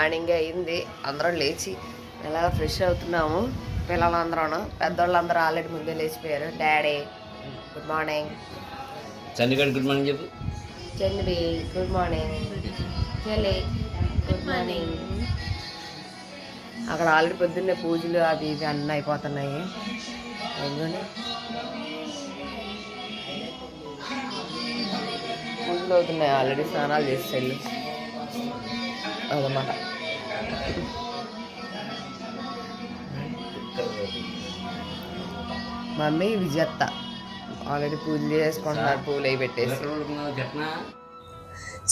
Morning అయింది. అందరం లేచి ఎలా ఫ్రెష్ అవుతున్నాము? పిల్లలందరూ పెద్దోళ్ళందరూ ఆల్రెడీ ముందే లేచిపోయారు. Daddy good morning Chandigarh good morning చెప్పు. చెన్నిబి గుడ్ మార్నింగ్ చెల్లి గుడ్ మార్నింగ్ అక్కడ ఆల్రెడీ పొద్దున్నే పూజలు అవి ఇవి అన్నీ అయిపోతున్నాయి. పూజలు అవుతున్నాయి. ఆల్రెడీ స్నానాలు చేసి చెల్లి అదన్నమాట. మమ్మీ విజత్త ఆల్రెడీ పూజలు చేసుకుంటున్నారు పూలు అవి పెట్టేసి.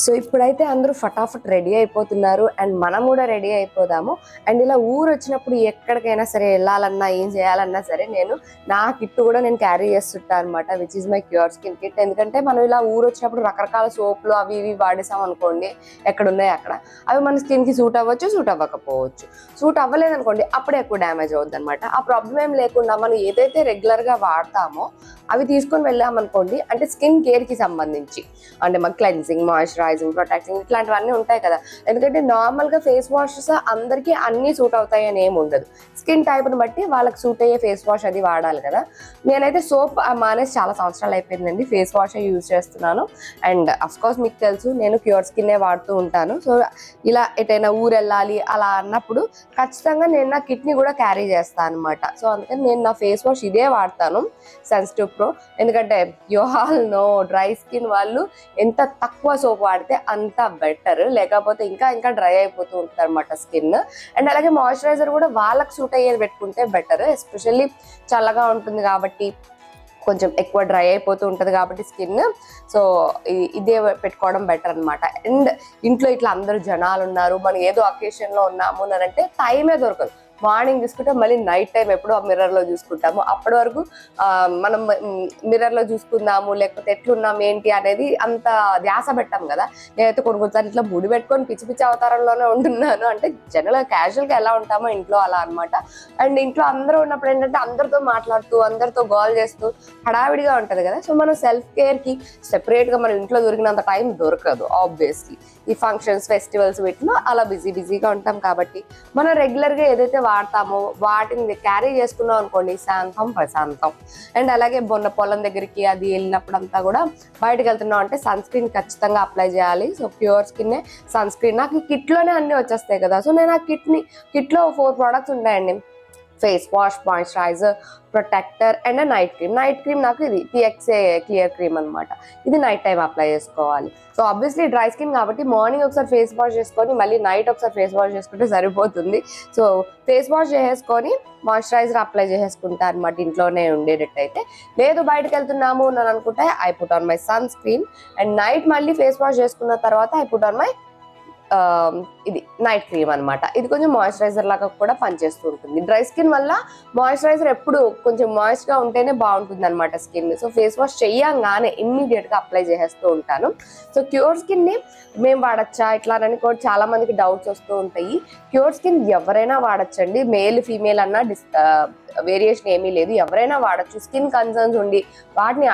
సో ఇప్పుడైతే అందరూ ఫటాఫట్ రెడీ అయిపోతున్నారు అండ్ మనం కూడా రెడీ అయిపోదాము. అండ్ ఇలా ఊరు వచ్చినప్పుడు ఎక్కడికైనా సరే వెళ్ళాలన్నా ఏం చేయాలన్నా సరే నేను నా కిట్ కూడా నేను క్యారీ చేస్తుంటాను అనమాట which is my cure skin kit ఎందుకంటే మనం ఇలా ఊరు వచ్చినప్పుడు రకరకాల సోప్లు అవి ఇవి వాడేసాం అనుకోండి ఎక్కడ ఉన్నాయి అక్కడ. అవి మన స్కిన్కి సూట్ అవ్వచ్చు సూట్ అవ్వకపోవచ్చు. సూట్ అవ్వలేదు అనుకోండి అప్పుడే ఎక్కువ డ్యామేజ్ అవుద్ది అనమాట ఆ ప్రాబ్లం ఏం లేకుండా మనం ఏదైతే రెగ్యులర్గా వాడతామో అవి తీసుకొని వెళ్ళామనుకోండి అంటే స్కిన్ కేర్కి సంబంధించి అంటే మన క్లెన్సింగ్ మాయిశ్చరైజింగ్ ప్రొటెక్టింగ్ ఇట్లాంటివన్నీ ఉంటాయి కదా. ఎందుకంటే నార్మల్గా ఫేస్ వాషెస్ అందరికీ అన్ని సూట్ అవుతాయి అని ఏమి ఉండదు. స్కిన్ టైప్ని బట్టి వాళ్ళకి సూట్ అయ్యే ఫేస్ వాష్ అది వాడాలి కదా. నేనైతే సోప్ మానేసి చాలా సంవత్సరాలు అయిపోయిందండి. ఫేస్ వాష్ యూజ్ చేస్తున్నాను. అండ్ అఫ్కోర్స్ మీకు తెలుసు నేను క్యూర్ స్కిన్ వాడుతూ ఉంటాను. సో ఇలా ఎటైనా ఊరు వెళ్ళాలి అలా అన్నప్పుడు ఖచ్చితంగా నేను నా కిట్ని కూడా క్యారీ చేస్తాను అనమాట సో అందుకని నేను నా ఫేస్ వాష్ ఇదే వాడతాను సెన్సిటివ్ ప్రో ఎందుకంటే యోహాల్ నో డ్రై స్కిన్ వాళ్ళు ఎంత తక్కువ సోప్ వాడితే అంత బెటర్. లేకపోతే ఇంకా ఇంకా డ్రై అయిపోతూ ఉంటుంది అనమాట స్కిన్. అండ్ అలాగే మాయిశ్చరైజర్ కూడా వాళ్ళకి సూట్ అయ్యేది పెట్టుకుంటే బెటర్. ఎస్పెషల్లీ చల్లగా ఉంటుంది కాబట్టి కొంచెం ఎక్కువ డ్రై అయిపోతూ ఉంటుంది కాబట్టి స్కిన్. సో ఇదే పెట్టుకోవడం బెటర్ అన్నమాట. అండ్ ఇంట్లో ఇట్లా అందరూ జనాలు ఉన్నారు మనం ఏదో అకేషన్లో ఉన్నాము అని అంటే టైమే దొరకదు. మార్నింగ్ చూసుకుంటే మళ్ళీ నైట్ టైం ఎప్పుడు ఆ మిర్రర్లో లో చూసుకుంటాము. అప్పటి వరకు మనం మిర్రర్లో లో చూసుకుందాము లేకపోతే ఎట్లున్నాం ఏంటి అనేది అంత ధ్యాస పెట్టాం కదా. నేనైతే కొన్ని కొన్నిసార్లు ఇట్లా ముడి పెట్టుకొని పిచ్చి పిచ్చి అవతారంలోనే ఉంటున్నాను. అంటే జనరల్ క్యాజువల్గా ఎలా ఉంటామో ఇంట్లో అలా అన్నమాట. అండ్ ఇంట్లో అందరూ ఉన్నప్పుడు ఏంటంటే అందరితో మాట్లాడుతూ అందరితో గోల్ చేస్తూ హడావిడిగా ఉంటది కదా. సో మనం సెల్ఫ్ కేర్కి సెపరేట్గా ఇంట్లో దొరికినంత టైం దొరకదు ఆబ్వియస్లీ ఈ ఫంక్షన్స్ ఫెస్టివల్స్ వీటిలో అలా బిజీ బిజీగా ఉంటాం కాబట్టి మనం రెగ్యులర్గా ఏదైతే వాడతామో వాటిని క్యారీ చేసుకున్నాం అనుకోండి శాంతం ప్రశాంతం. అండ్ అలాగే బొన్న పొలం దగ్గరికి అది వెళ్ళినప్పుడు అంతా కూడా బయటకు వెళ్తున్నాం అంటే సన్ స్క్రీన్ ఖచ్చితంగా అప్లై చేయాలి. సో ప్యూర్ స్కిన్నే సన్ స్క్రీన్ నాకు కిట్లోనే అన్నీ అన్ని వచ్చేస్తాయి కదా. సో నేను ఆ కిట్ని కిట్లో ఫోర్ ప్రోడక్ట్స్ ఉంటాయండి. Face wash moisturiser protector and night cream. Night cream నాకు ఇది టిఎక్సే క్లియర్ క్రీమ్ అనమాట ఇది నైట్ టైం అప్లై చేసుకోవాలి. సో ఆబ్వియస్లీ డ్రై స్కిన్ కాబట్టి మార్నింగ్ ఒకసారి ఫేస్ వాష్ చేసుకొని మళ్ళీ నైట్ ఒకసారి ఫేస్ వాష్ చేసుకుంటే సరిపోతుంది. సో ఫేస్ వాష్ చేసేసుకొని మాయిశ్చరైజర్ అప్లై చేసేసుకుంటా అనమాట ఇంట్లోనే ఉండేటట్టయితే. లేదు బయటకు వెళ్తున్నాము అని అనుకుంటే I put on my sunscreen and night మళ్ళీ ఫేస్ వాష్ చేసుకున్న తర్వాత ఐ పుట్ ఆన్ మై ఇది నైట్ క్రీమ్ అన్నమాట. ఇది కొంచెం మాయిశ్చరైజర్ లాగా కూడా పనిచేస్తూ ఉంటుంది. డ్రై స్కిన్ వల్ల మాయిశ్చరైజర్ ఎప్పుడు కొంచెం మాయిస్ట్ ఉంటేనే బాగుంటుంది అనమాట స్కిన్. సో ఫేస్ వాష్ చేయంగానే ఇమ్మీడియట్గా అప్లై చేసేస్తూ ఉంటాను. సో క్యూర్ స్కిన్ని మేము వాడచ్చా? ఇట్లా అని కూడా చాలా మందికి డౌట్స్ వస్తూ ఉంటాయి. క్యూర్ స్కిన్ ఎవరైనా వాడచ్చండి. మేల్ ఫీమేల్ అన్న డిస్ వేరియేషన్ ఏమీ లేదు. ఎవరైనా వాడచ్చు. స్కిన్ కన్సర్న్స్ ఉండి వాటిని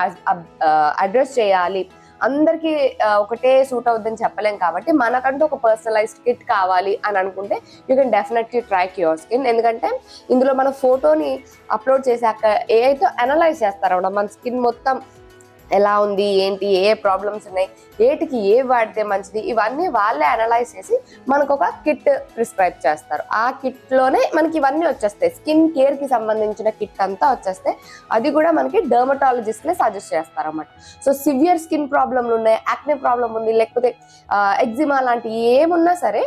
అడ్రస్ చేయాలి. అందరికీ ఒకటే సూట్ అవుద్దని చెప్పలేం కాబట్టి మనకంటూ ఒక పర్సనలైజ్డ్ కిట్ కావాలి అని అనుకుంటే you can definitely track your skin ఎందుకంటే ఇందులో మన ఫోటోని అప్లోడ్ చేశాక ఏఐతో అనలైజ్ చేస్తారన్నమాట మన స్కిన్ మొత్తం. ఎలా ఉంది ఏంటి ఏ ప్రాబ్లమ్స్ ఉన్నాయి ఏటికి ఏ వాడితే మంచిది ఇవన్నీ వాళ్ళే అనలైజ్ చేసి మనకు ఒక కిట్ ప్రిస్క్రైబ్ చేస్తారు. ఆ కిట్లోనే మనకి ఇవన్నీ వచ్చేస్తాయి. స్కిన్ కేర్కి సంబంధించిన కిట్ అంతా వచ్చేస్తాయి అది కూడా మనకి డర్మటాలజిస్ట్లే సజెస్ట్ చేస్తారు అన్నమాట సో సివియర్ స్కిన్ ప్రాబ్లంలు ఉన్నాయి యాక్నే ప్రాబ్లం ఉంది లేకపోతే ఎగ్జిమా లాంటి ఏమున్నా సరే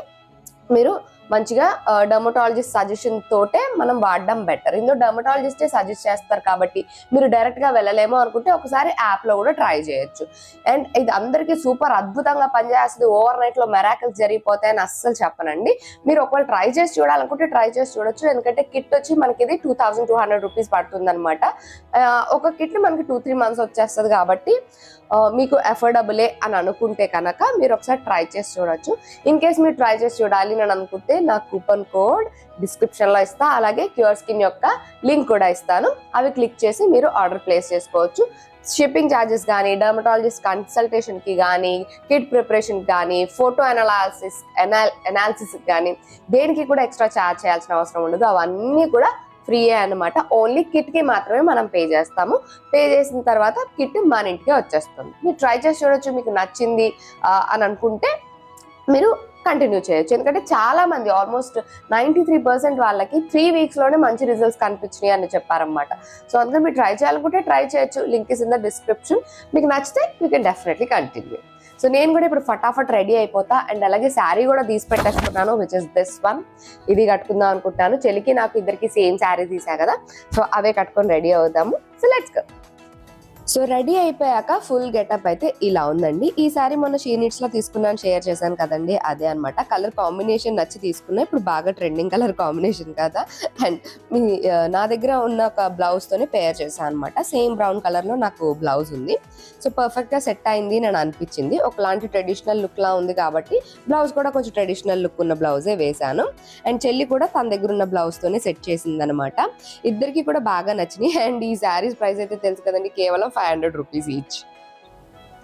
మీరు మంచిగా డర్మటాలజిస్ట్ సజెషన్ తోటే మనం వాడడం బెటర్ ఇందులో డర్మటాలజిస్టే సజెస్ట్ చేస్తారు కాబట్టి మీరు డైరెక్ట్గా వెళ్ళలేమో అనుకుంటే ఒకసారి యాప్లో కూడా ట్రై చేయొచ్చు. అండ్ ఇది అందరికీ సూపర్ అద్భుతంగా పనిచేస్తుంది. ఓవర్ నైట్లో మెరాకిల్స్ జరిగిపోతాయని అస్సలు చెప్పనండి. మీరు ఒకవేళ ట్రై చేసి చూడాలనుకుంటే ట్రై చేసి చూడొచ్చు. ఎందుకంటే కిట్ వచ్చి మనకి ఇది two thousand two hundred rupees పడుతుంది అనమాట ఒక కిట్ మనకి టూ త్రీ మంత్స్ వచ్చేస్తుంది కాబట్టి మీకు అఫోర్డబులే అని అనుకుంటే కనుక మీరు ఒకసారి ట్రై చేసి చూడొచ్చు. ఇన్ కేస్ మీరు ట్రై చేసి చూడాలి అని అనుకుంటే నా కూపన్ కోడ్ డిస్క్రిప్షన్లో ఇస్తా అలాగే క్యూఆర్ స్కిన్ యొక్క లింక్ కూడా ఇస్తాను. అవి క్లిక్ చేసి మీరు ఆర్డర్ ప్లేస్ చేసుకోవచ్చు. షిప్పింగ్ ఛార్జెస్ కానీ డర్మటాలజిస్ట్ కన్సల్టేషన్కి కానీ కిట్ ప్రిపరేషన్ కానీ ఫోటో అనాలిసిస్ ఎనాలిసిస్కి కానీ దేనికి కూడా ఎక్స్ట్రా ఛార్జ్ చేయాల్సిన అవసరం ఉండదు. అవన్నీ కూడా ఫ్రీయే అనమాట ఓన్లీ కిట్కి మాత్రమే మనం పే చేస్తాము. పే చేసిన తర్వాత కిట్ మన ఇంటికే వచ్చేస్తుంది. మీరు ట్రై చేసి చూడొచ్చు మీకు నచ్చింది అని అనుకుంటే మీరు కంటిన్యూ చేయొచ్చు. ఎందుకంటే చాలా మంది ఆల్మోస్ట్ నైంటీ త్రీ పర్సెంట్ వాళ్ళకి త్రీ వీక్స్లోనే మంచి రిజల్ట్స్ కనిపించినాయి అని చెప్పారనమాట సో అందుకని మీరు ట్రై చేయాలనుకుంటే ట్రై చేయొచ్చు. Link is in the description మీకు నచ్చితే you can definitely continue so నేను కూడా ఇప్పుడు ఫటాఫట్ రెడీ అయిపోతా అండ్ అలాగే శారీ కూడా తీసి పెట్టేసుకున్నాను విచ్ ఇస్ దిస్ వన్ ఇది కట్టుకుందాం అనుకుంటున్నాను చెలికి నాకు ఇద్దరికి సేమ్ శారీ తీసా కదా. సో అవే కట్టుకొని రెడీ అవుదాము. So let's go so ready అయిపోయాక ఫుల్ గెటప్ అయితే ఇలా ఉందండి. ఈ సారీ మొన్న షీనిట్స్లో తీసుకున్నాను షేర్ చేశాను కదండి అదే అన్నమాట. కలర్ కాంబినేషన్ నచ్చి తీసుకున్నా ఇప్పుడు బాగా ట్రెండింగ్ కలర్ కాంబినేషన్ కదా. అండ్ మీ నా దగ్గర ఉన్న ఒక బ్లౌజ్ తోనే పేర్ చేశాను అనమాట సేమ్ బ్రౌన్ కలర్లో నాకు బ్లౌజ్ ఉంది. సో పర్ఫెక్ట్గా సెట్ అయింది నేను అనిపించింది. ఒకలాంటి ట్రెడిషనల్ లుక్ లా ఉంది కాబట్టి బ్లౌజ్ కూడా కొంచెం ట్రెడిషనల్ లుక్ ఉన్న బ్లౌజే వేశాను. అండ్ చెల్లి కూడా తన దగ్గర ఉన్న బ్లౌజ్ తోనే సెట్ చేసింది అనమాట ఇద్దరికి కూడా బాగా నచ్చినాయి. అండ్ ఈ శారీస్ ప్రైస్ అయితే తెలుసు కదండి కేవలం five hundred rupees each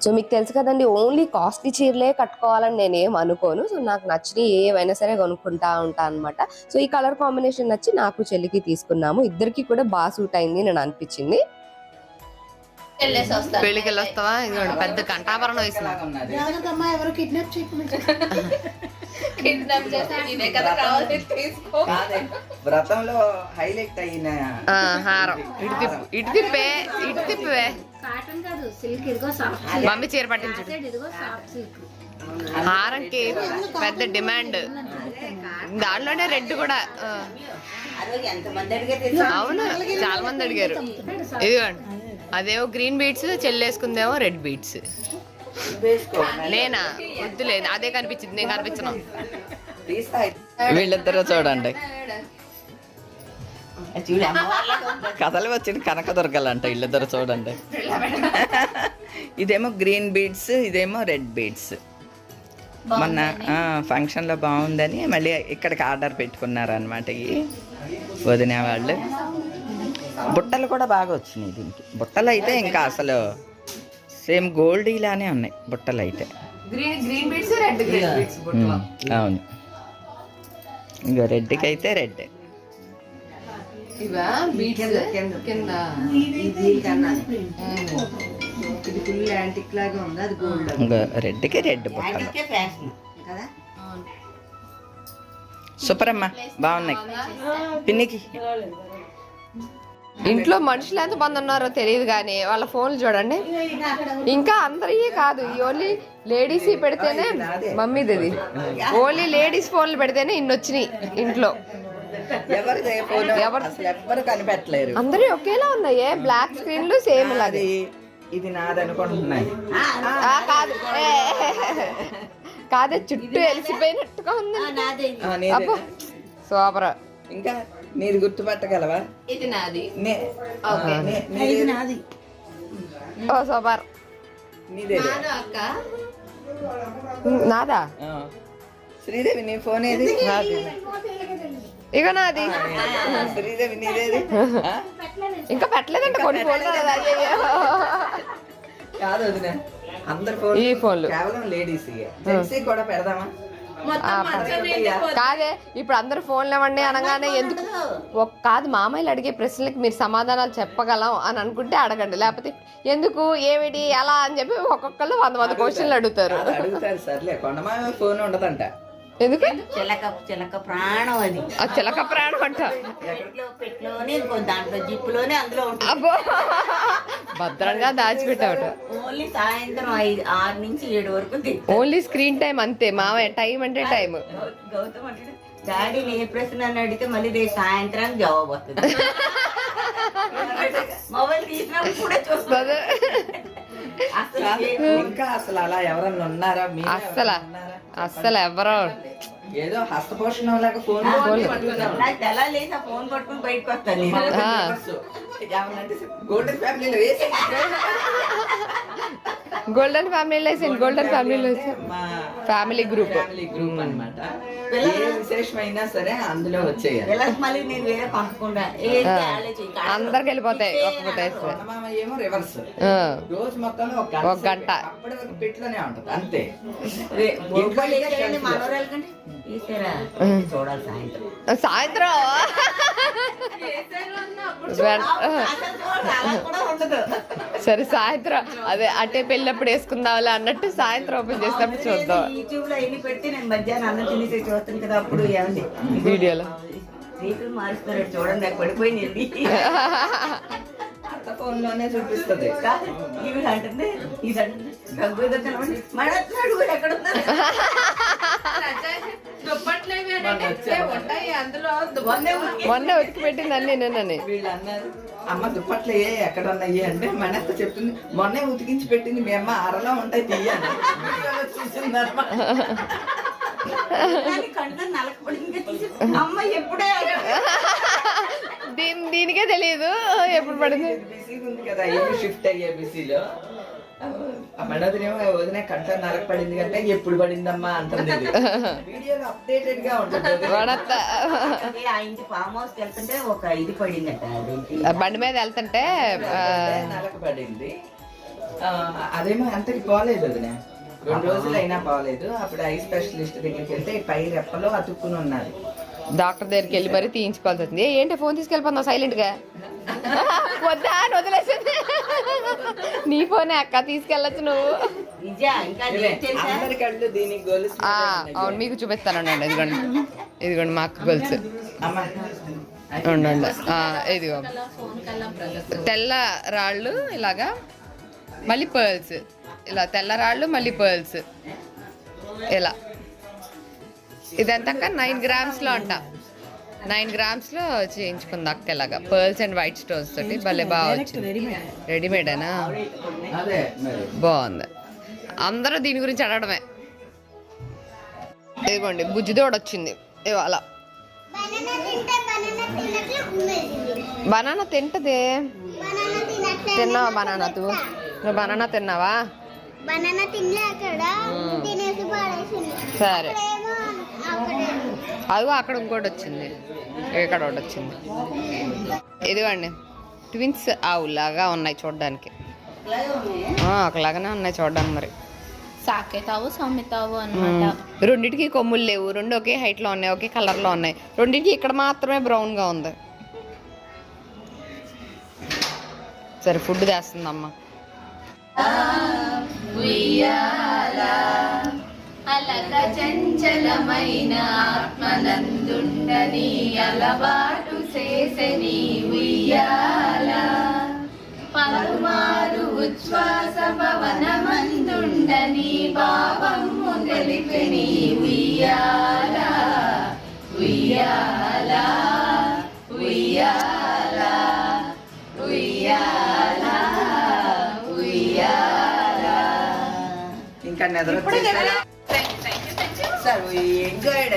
so మీకు తెలుసు కదండి ఓన్లీ కాస్ట్లీ చీరలే కట్టుకోవాలని నేను ఏం అనుకోను. సో నాకు నచ్చినవి ఏవైనా సరే కొనుక్కుంటా ఉంటా అనమాట సో ఈ కలర్ కాంబినేషన్ నచ్చి నాకు చెల్లికి తీసుకున్నాము. ఇద్దరికి కూడా బాగా సూట్ అయింది నేను అనిపించింది. పెళ్ళికి వెళ్ళి వస్తావా ఇదిగోండి పెద్ద కంటాభరణ వేసిన జాగ్రత్తమ్మా ఎవరు కిడ్నాప్ చేయకుండా కాదే వ్రతంలో హైలైట్ అయిన హారం. ఇటు తిప్పు ఇటు తిప్పే ఇటు తిప్పే కాటన్ కాదు సిల్క్ ఇదిగో సాఫ్ట్ మమ్మీ చీర పట్టించు ఇదిగో సాఫ్ట్ సిల్క్. హారంకి పెద్ద డిమాండ్. దాంట్లోనే రెడ్ కూడా. అవును చాలా మంది అడిగారు. ఇదిగోండి. అదేమో గ్రీన్ బీట్స్ చెల్లేసుకుందేమో రెడ్ బీట్స్ వేసుకో నేనా? వద్దులేదు అదే కనిపించింది నేను కనిపించను. తీస్తా వీళ్ళిద్దరూ చూడండి. కథలు వచ్చిన కనక దొరకాలంట వీళ్ళిద్దరు చూడండి. ఇదేమో గ్రీన్ బీడ్స్ ఇదేమో రెడ్ బీడ్స్ మొన్న ఆ, ఫంక్షన్లో బాగుందని మళ్ళీ ఇక్కడికి ఆర్డర్ పెట్టుకున్నారు అనమాట ఇవి వదిన వాళ్ళు. బుట్టలు కూడా బాగా వచ్చినాయి దీనికి. బుట్టలు అయితే ఇంకా అసలు సేమ్ గోల్డ్ ఇలానే ఉన్నాయి బుట్టలు అయితే. Green green beads red green beads um, అవును. ఇంకా రెడ్కి అయితే రెడ్ ఇవా? బీట్స్ కింద ఇది ఫుల్ యాంటిక్ లాగా ఉంది అది గోల్డ్ ఇంకా రెడ్కి రెడ్ బుట్టలు. సూపర్ అమ్మా బాగున్నాయి. పిన్నికి. ఇంట్లో మనుషులు ఎంత మంది ఉన్నారో తెలియదు కానీ వాళ్ళ ఫోన్లు చూడండి. ఇంకా అందరివి కాదు ఈ ఓన్లీ లేడీస్ పెడితేనే మమ్మీది ఇది ఓన్లీ లేడీస్ ఫోన్లు పెడితేనే ఇన్ని వచ్చినాయి ఇంట్లో ఎవరు కనిపెట్టలేరు. అందరి ఒకేలా ఉన్నాయే బ్లాక్ స్క్రీన్లు సేమ్ లాగా. అది ఇది నాది అనుకుంటున్నాయి ఆ, కాదు. ఏ, కాదే చుట్టూ వెలిసిపోయినట్టుగా ఉంది. ఆ, నీదే. అబ్బో సూపర్. ఇంకా నీది గుర్తుపట్టగలవా? ఇది నాది. నే- నే- నీదే- ఓ సూపర్. నీదే అక్క? నాదా? ఆ. శ్రీదేవి నీ ఫోన్ ఏది? నాది. ఇక నాది. శ్రీదేవి నీదేది? ఇంకా పెట్టలేదంట కొన్ని ఫోన్లు కదా, వదిన అందరి ఫోన్ ఈ ఫోన్లు. కేవలం లేడీస్ జెంట్స్ కూడా పెడదామా? కాదే ఇప్పుడు అందరు ఫోన్లు ఇవ్వండి అనగానే ఎందుకు? ఒక్- కాదు మామయ్యలు అడిగే ప్రశ్నలకి మీరు సమాధానాలు చెప్పగలం అని అనుకుంటే అడగండి. లేకపోతే ఎందుకు ఏమిటి ఎలా అని చెప్పి ఒక్కొక్కళ్ళు వంద వంద క్వశ్చన్లు అడుగుతారు. అడుగుతారు సర్లే. ఫోన్ ఉండదంట. ఎందుకు? చిలక చిలక ప్రాణం అది. ఆ చిలక ప్రాణం అంట. పెట్లో పెట్లోనే ఇంకో దాంట్లో జిప్పులోనే అందులో ఉంటుంది. అబ్బో. భద్రంగా దాచిపెట్టావట. ఓన్లీ సాయంత్రం ఐదు ఆరు నుంచి ఏడు వరకు. ఓన్లీ స్క్రీన్ టైం అంతే మామయ్య టైం అంటే టైం గౌతమ్ అంటే డాడీని ఏ ప్రశ్న అని అడిగితే మళ్ళీ రేపు సాయంత్రానికి జవాబు వస్తుంది. మొబైల్ తీసినప్పుడు కూడా చూస్తుంది అసలు ఇంకా అసలు అలా ఎవరన్నా ఉన్నారా? మీరే అస్సలు ఎవరో ఏదో హస్తపోషణం లాగా ఫోన్ పట్టుకున్నాం. నాకు తెల్ల లేసి ఆ ఫోన్ పట్టుకుని బయటకు వస్తాను. ఏమన్నంటే గోల్డెన్ ఫ్యామిలీలో వేసి గోల్డెన్ ఫ్యామిలీలో వేసాను గోల్డెన్ ఫ్యామిలీలో ఫ్యామిలీ గ్రూప్ ఫ్యామిలీ గ్రూప్ అన్నమాట. ఏ విశేషమైనా సరే అందులో వచ్చేయాలి. పిల్లలకి మళ్ళీ నేను వేరే పంపకుండా ఏం ఆ. చేయాలి? చెయ్యి. అందరికి వెళ్ళిపోతాయి. ఏమో రివర్స్. రోజు మొత్తంలో ఒక ఒక గంట. అప్పటి వరకు పెట్టులోనే ఉంటది. అంతే. మనోరాలు కంటే. సాయంత్రం. సరే సాయంత్రం. అదే అటే పెళ్ళప్పుడు వేసుకుందాంలే అన్నట్టు సాయంత్రం ఓపెన్ చేసినప్పుడు చూద్దాం. యూట్యూబ్లో ఎన్ని పెట్టి నేను మధ్యాహ్నం అన్నం తినేసి చూస్తాను కదా అప్పుడు ఏమండి? వీడియోలో. మారుస్తారు చూడండి నాకు పడిపోయింది అంత ఫోన్లోనే చూపిస్తది ఇవి అంటుంది ఇది అంటుంది. దగ్గర ఎక్కడ ఉన్నారు మొన్న ఉతికి పెట్టింది అన్ని నేనని వీళ్ళు అన్నారు అమ్మ దుప్పట్లు ఏ ఎక్కడ ఉన్నాయి అంటే మనత్త చెప్తుంది మొన్నే ఉతికించి పెట్టింది మీ అమ్మ అరలో ఉంటాయి తీయాలి వీడియోలో చూసిందన్నమాట. కంటే నలకపడింది అమ్మ ఎప్పుడే దీని దీనికే తెలియదు ఎప్పుడు పడింది? షిఫ్ట్ అయ్యే బిజీలో. మనోదినేమో వదిన కంట నరక పడింది కంటే ఎప్పుడు పడిందమ్మా అంటుంది ఇది. వీడియోలో అప్డేటెడ్గా ఉంటుంది. వడత్త. ఆ ఇంటి ఫామ్ హౌస్ వెళ్తుంటే ఒక ఇది పడిందట బండి మీద వెళ్తుంటే ఆ, నలక పడింది అదేమో అంతకి పోలేదు వదిన. రెండు రోజులు అయినా పోలేదు అప్పుడు ఐ స్పెషలిస్ట్ దగ్గరికి వెళ్తే పై రెప్పలో అతుక్కుని ఉన్నది డాక్టర్ దగ్గరికి వెళ్ళి మరీ తీయించుకోవాల్సి వచ్చింది. ఏంటి ఫోన్ తీసుకెళ్ళిపోతున్నావు సైలెంట్గా వద్దా? అని వదిలేసింది. నీ ఫోనే అక్క తీసుకెళ్ళచ్చు నువ్వు. అవును మీకు చూపిస్తానండి ఇదిగోండి. ఇదిగోండి మా అక్క గొలుసు. అమ్మ. ఉండండి. ఆ, ఇదిగో. తెల్ల రాళ్ళు ఇలాగా మళ్ళీ పర్ల్స్. ఇలా తెల్ల రాళ్ళు మళ్ళీ పర్ల్స్. ఇలా. ఇదంతా నైన్ గ్రామ్స్లో అంట. నైన్ గ్రామ్స్లో చేయించుకుంది అక్క ఇలాగా. పర్ల్స్ అండ్ వైట్ స్టోన్స్ తోటి భలే బాగా వచ్చింది. రెడీమేడేనా బాగుంది. అందరూ దీని గురించి అడగడమే. ఇదిగోండి బుజ్జిదోడు వచ్చింది. ఇవాళ. బనానా తింటే బనానా తిన్నట్లు ఉండేది బనానా తింటదే. బనానా తినట్లే తిన్నావా బనానా తూ? నువ్వు బనానా తిన్నావా? బనానా తినలే అక్కడ. తినేసి పడేసింది. సరే. అదిగో అక్కడ ఇంకోటి వచ్చింది. ఇక్కడ ఒకటి వచ్చింది. ఇదిగోండి. ట్విన్స్ ఆవులాగా ఉన్నాయి చూడడానికి. ఆ, ఒకలాగానే ఉన్నాయి చూడడానికి మరి. సాకేతావు సౌమ్యతావు మ్మ్. అనమాట రెండిటికి కొమ్ములు లేవు. రెండు ఒకే హైట్లో ఉన్నాయి ఒకే కలర్లో ఉన్నాయి. రెండింటికి ఇక్కడ మాత్రమే బ్రౌన్గా ఉంది. సరే ఫుడ్ ఉయ్యాల అలక చంచలమైన ఆత్మనందుండని అలవాటు చేసని ఉయ్యాల. పలుమారు ఉచ్ఛ్వాస భవనమందుండని భావము తెలిపిని ఉయ్యాల ఉయ్యాల. ఉయ్యాల ఉయ్యాల ఉయ్యాల. వచ్చేసారా? Sir enjoyed.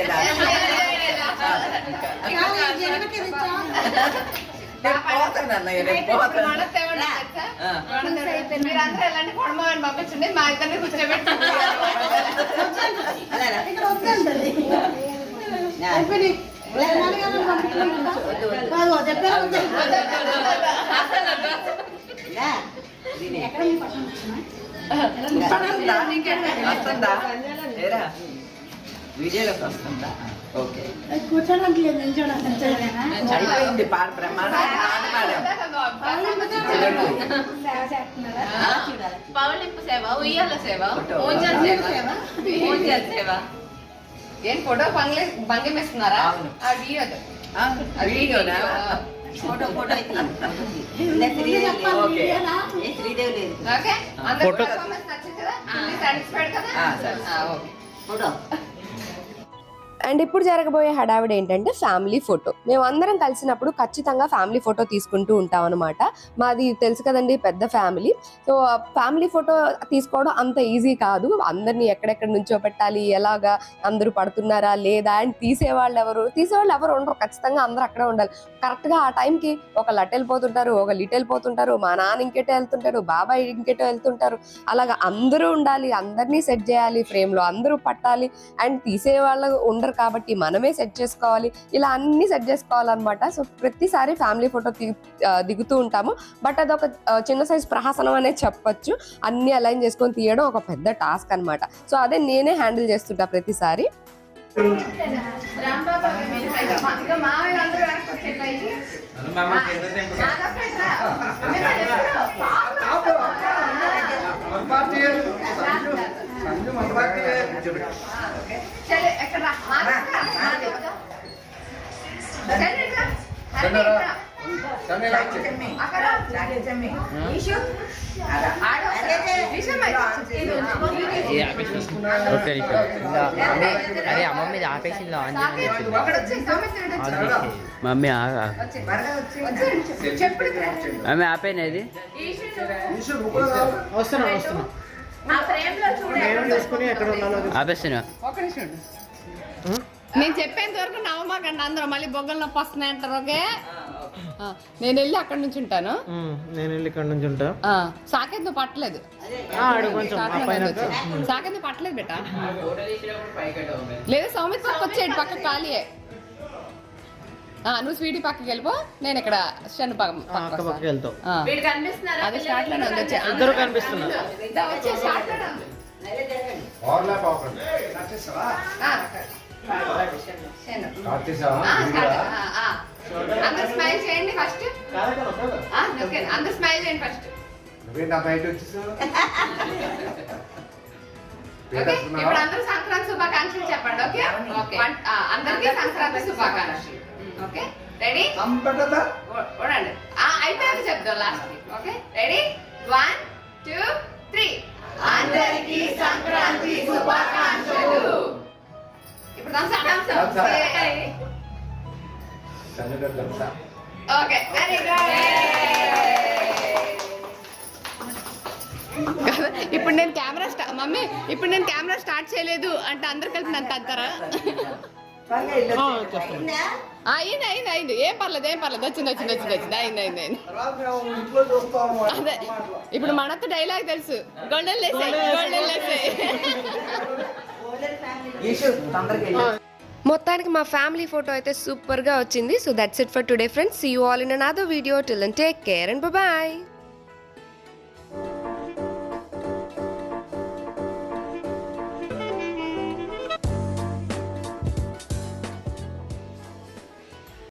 పంపించండి మా ఇద్దరిని కూర్చోబెట్టి వస్తుందా? వస్తుందా? ఏరా? వీడియోలోకి వస్తుందా? ఓకే. అయిపోయింది పాట బ్రహ్మాండం పవళింపు సేవ ఉయ్యాల సేవ ఫోటో. ఊంజల్ సేవ ఊంజల్ సేవ. ఏం ఫోటో? బంగ్లే. ఆ వీడియో వీడియోనా? ఫోటో ఫోటో అయితే శ్రీదేవి లేదు. ఓకే. అందరూ నచ్చింది కదా? సాటిస్ఫైడ్ కదా ఆ, సరే. ఆ, ఓకే. ఫోటో. అండ్ ఇప్పుడు జరగబోయే హడావిడి ఏంటంటే ఫ్యామిలీ ఫోటో. మేము అందరం కలిసినప్పుడు ఖచ్చితంగా ఫ్యామిలీ ఫోటో తీసుకుంటూ ఉంటాం అనమాట మాది తెలుసు కదండి పెద్ద ఫ్యామిలీ. సో ఫ్యామిలీ ఫోటో తీసుకోవడం అంత ఈజీ కాదు. అందరినీ ఎక్కడెక్కడ నుంచో పెట్టాలి ఎలాగా అందరూ పడుతున్నారా లేదా అండ్ తీసేవాళ్ళు ఎవరు? తీసేవాళ్ళు ఎవరు ఉండరు. ఖచ్చితంగా అందరూ అక్కడే ఉండాలి. కరెక్ట్గా ఆ టైంకి ఒక లట్టెళ్ళిపోతుంటారు ఒక లిటెళ్ళిపోతుంటారు మా నాన్న ఇంకెటో వెళ్తుంటారు బాబాయ్ ఇంకెటో వెళ్తుంటారు. అలాగా అందరూ ఉండాలి అందరినీ సెట్ చేయాలి ఫ్రేమ్లో అందరూ పట్టాలి. అండ్ తీసే వాళ్ళు ఉండరు కాబట్టి మనమే సెట్ చేసుకోవాలి. ఇలా అన్ని సెట్ చేసుకోవాలన్నమాట. సో ప్రతిసారి ఫ్యామిలీ ఫోటో దిగుతూ ఉంటాము. బట్ అదొక చిన్న సైజ్ ప్రహసనం అనే చెప్పొచ్చు. అన్ని అలైన్ చేసుకొని తీయడం ఒక పెద్ద టాస్క్ అన్నమాట. సో అదే నేనే హ్యాండిల్ చేస్తుంటా ప్రతిసారి. చలే ఎక్కడ రా? అరే అమ్మ. మీద ఆపేసిందా వచ్చి మమ్మీ మమ్మీ ఆపేనది ఈషు ఆ నేను చెప్పేంత వరకు నవ్వమాకండి అందరూ మళ్ళీ బొగ్గలు నొప్పి వస్తున్నాయి అంటారు ఓకే? ఆ, నేను వెళ్ళి అక్కడ నుంచి ఉంటాను. నేను వెళ్ళి ఇక్కడ నుంచి ఉంటా. ఆ, సాకేత్ నువ్వు పట్టలేదు సాకేత్ నువ్వు పట్టలేదు బెట. లేదా సౌమిత్ పక్క వచ్చేయండి పక్క ఖాళీయే. నువ్వు స్వీటీ పక్కకి వెళ్ళిపో నేను ఇక్కడ షన్ను పక్కకి వెళ్తావు. అది లోనే ఉంది ఇద్దరు కనిపిస్తున్నారు. అందరు స్మైల్ చేయండి ఫస్ట్. అందరు స్మైల్ చేయండి ఫస్ట్. ఓకే ఇప్పుడు అందరూ సంక్రాంతి శుభాకాంక్షలు చెప్పండి ఓకే? ఓకే. అందరికీ సంక్రాంతి శుభాకాంక్షలు. ఓకే? రెడీ చూడండి అయిపోయాక చెప్దాం last okay? Ready one two three అందరికీ సంక్రాంతి శుభాకాంక్షలు. ఇప్పుడు ఓకే ఇప్పుడు నేను కెమెరా స్టా మమ్మీ ఇప్పుడు నేను కెమెరా స్టార్ట్ చేయలేదు అంటే అందరు కలిపి నన్ను తంతారా అయింది? అయింది అయింది ఏం పర్లేదు ఏం పర్లేదు. వచ్చింది వచ్చింది వచ్చింది వచ్చింది. అయింది అయింది అయింది. అదే ఇప్పుడు మనతో డైలాగ్ తెలుసు. గొండెలు లేసాయి గొండెలు లేసాయి మొత్తానికి మా ఫ్యామిలీ ఫోటో అయితే సూపర్గా వచ్చింది. So that's it for today friends see you all in another video till and take care and bye